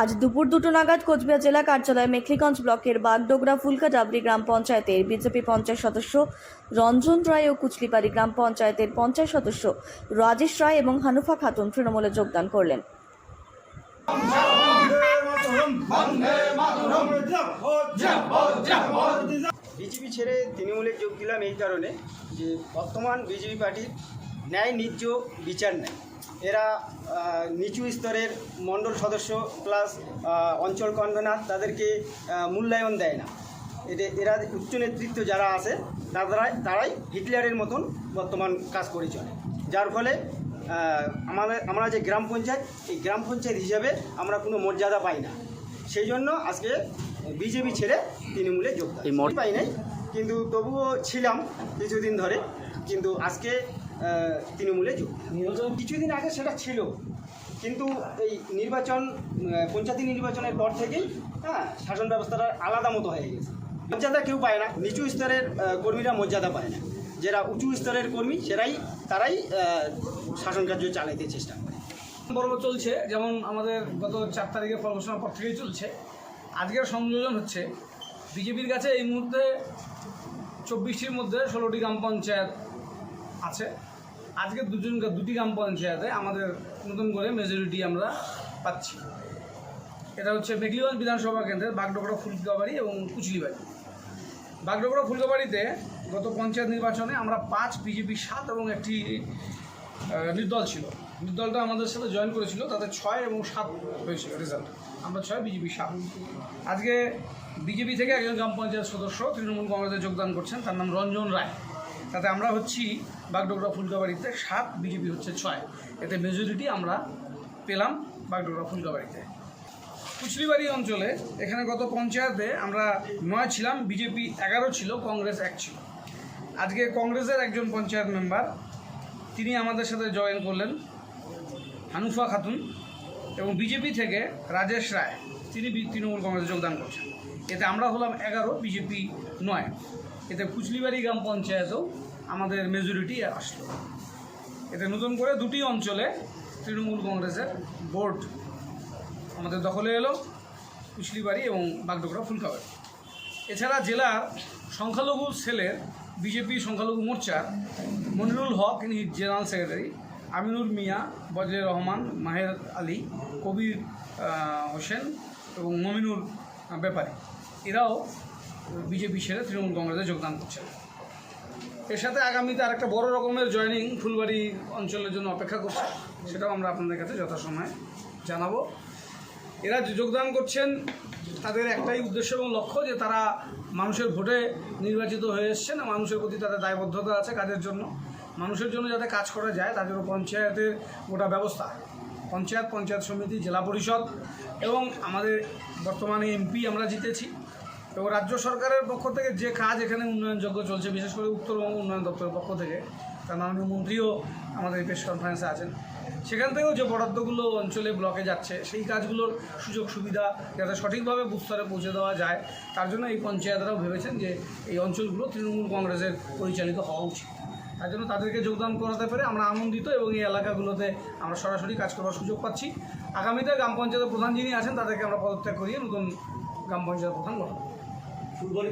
আজ দুপুর দুটো নাগাদ কোচবিহার জেলা কার্যালয়ে মেখলিগঞ্জ ব্লকের বাগডোগরা ফুলকা ডাবরি গ্রাম পঞ্চায়েতের বিজেপি পঞ্চায়েত সদস্য রঞ্জন রায় ও কুচলিপাড়ি গ্রাম পঞ্চায়েতের পঞ্চায়েত সদস্য রাজেশ রায় এবং হানুফা খাতুন তৃণমূলে যোগদান করলেন। বিজেপি ছেড়ে তৃণমূলে যোগ দিলাম এই কারণে যে বর্তমান বিজেপি পার্টির ন্যায় ন্যায্য বিচার নেয়। এরা নিচু স্তরের মণ্ডল সদস্য প্লাস অঞ্চল কনভেনার তাদেরকে মূল্যায়ন দেয় না। এদের এরা উচ্চ নেতৃত্ব যারা আছে তারাই তারাই হিটলারের মতন বর্তমান কাজ করে চলে। যার ফলে আমাদের আমরা যে গ্রাম পঞ্চায়েত এই গ্রাম পঞ্চায়েত হিসাবে আমরা কোনো মর্যাদা পাই না। সেই জন্য আজকে বিজেপি ছেড়ে তৃণমূলে যোগদান পাই নাই কিন্তু তবুও ছিলাম কিছুদিন ধরে। কিন্তু আজকে তৃণমূলে যোগ। কিছুদিন আগে সেটা ছিল। কিন্তু এই নির্বাচন পঞ্চায়েত নির্বাচনের পর থেকেই হ্যাঁ শাসন ব্যবস্থাটা আলাদা মতো হয়ে গেছে। মর্যাদা কেউ পায় না, নিচু স্তরের কর্মীরা মর্যাদা পায় না। যারা উঁচু স্তরের কর্মী, সেরাই, তারাই শাসন কার্য চালাইতে চেষ্টা করে। পর্ব চলছে, যেমন আমাদের গত চার তারিখের ফল পর থেকেই চলছে। আজকের সংযোজন হচ্ছে, বিজেপির কাছে এই মুহূর্তে চব্বিশটির মধ্যে ষোলোটি গ্রাম পঞ্চায়েত আছে। আজকে দুজন দুটি গ্রাম পঞ্চায়েতে আমাদের নতুন করে মেজরিটি আমরা পাচ্ছি। এটা হচ্ছে মেঘলিগঞ্জ বিধানসভা কেন্দ্রের বাগডোগরা ফুলকাবাড়ি এবং কুচলিবাড়ি। বাগডোগরা ফুলকাবাড়িতে গত পঞ্চায়েত নির্বাচনে আমরা পাঁচ বিজেপি সাত এবং একটি নির্দল ছিল। নির্দলটা আমাদের সাথে জয়েন করেছিল, তাতে ছয় এবং সাত হয়েছিল রেজাল্ট আমরা ছয়, বিজেপি সাত। আজকে বিজেপি থেকে একজন গ্রাম পঞ্চায়েত সদস্য তৃণমূল কংগ্রেসে যোগদান করছেন, তার নাম রঞ্জন রায়। তাতে আমরা হচ্ছি বাগডোগরা ফুলকাবাড়িতে সাত, বিজেপি হচ্ছে ছয়। এতে মেজরিটি আমরা পেলাম বাগডোগরা ফুলকাবাড়িতে। কুচলিবাড়ি অঞ্চলে এখানে গত পঞ্চায়েতে আমরা নয় ছিলাম, বিজেপি এগারো ছিল, কংগ্রেস এক ছিল। আজকে কংগ্রেসের একজন পঞ্চায়েত মেম্বার, তিনি আমাদের সাথে জয়েন করলেন, হানুফা খাতুন এবং বিজেপি থেকে রাজেশ রায়। তিনি তৃণমূল কংগ্রেসে যোগদান করছেন। এতে আমরা হলাম এগারো, বিজেপি নয়। এতে কুচলিবাড়ি গ্রাম পঞ্চায়েতেও আমাদের মেজরিটি আসলো। এতে নতুন করে দুটি অঞ্চলে তৃণমূল কংগ্রেসের বোর্ড আমাদের দখলে এলো কুশলিবাড়ি এবং বাগডোগরা ফুলকাবাড়ি। এছাড়া জেলার সংখ্যালঘু সেলের বিজেপি সংখ্যালঘু মোর্চার মনিরুল হক, ইনি জেনারেল সেক্রেটারি আমিনুর মিয়া বজরে রহমান, মাহের আলী, কবির হোসেন এবং মমিনুর ব্যাপারী এরাও বিজেপি ছেড়ে তৃণমূল কংগ্রেসে যোগদান করছেন। এর সাথে আগামীতে আরেকটা বড় রকমের জয়েনিং ফুলবাড়ি অঞ্চলের জন্য অপেক্ষা করছে। সেটাও আমরা আপনাদের কাছে যথাসময়ে জানাব। এরা যোগদান করছেন, তাদের একটাই উদ্দেশ্য এবং লক্ষ্য যে তারা মানুষের ভোটে নির্বাচিত হয়ে এসছেন মানুষের প্রতি তাদের দায়বদ্ধতা আছে কাজের জন্য। মানুষের জন্য যাতে কাজ করা যায় জন্য পঞ্চায়েতের গোটা ব্যবস্থা, পঞ্চায়েত পঞ্চায়েত সমিতি, জেলা পরিষদ এবং আমাদের বর্তমানে এমপি আমরা জিতেছি। এবং রাজ্য সরকারের পক্ষ থেকে যে কাজ এখানে উন্নয়নযোগ্য চলছে, বিশেষ করে উত্তরবঙ্গ উন্নয়ন দপ্তরের পক্ষ থেকে, তার মাননীয় মন্ত্রীও আমাদের প্রেস কনফারেন্সে আছেন। সেখান থেকেও যে বরাদ্দগুলো অঞ্চলে ব্লকে যাচ্ছে, সেই কাজগুলোর সুযোগ সুবিধা যাতে সঠিকভাবে বুস্তরে পৌঁছে দেওয়া যায়, তার জন্য এই পঞ্চায়েতরাও ভেবেছেন যে এই অঞ্চলগুলো তৃণমূল কংগ্রেসের পরিচালিত হওয়া উচিত। তার জন্য তাদেরকে যোগদান করাতে পেরে আমরা আনন্দিত এবং এই এলাকাগুলোতে আমরা সরাসরি কাজ করার সুযোগ পাচ্ছি। আগামীতে গ্রাম পঞ্চায়েতের প্রধান যিনি আছেন, তাদেরকে আমরা পদত্যাগ করিয়ে নতুন গ্রাম পঞ্চায়েত প্রধান গঠন করব।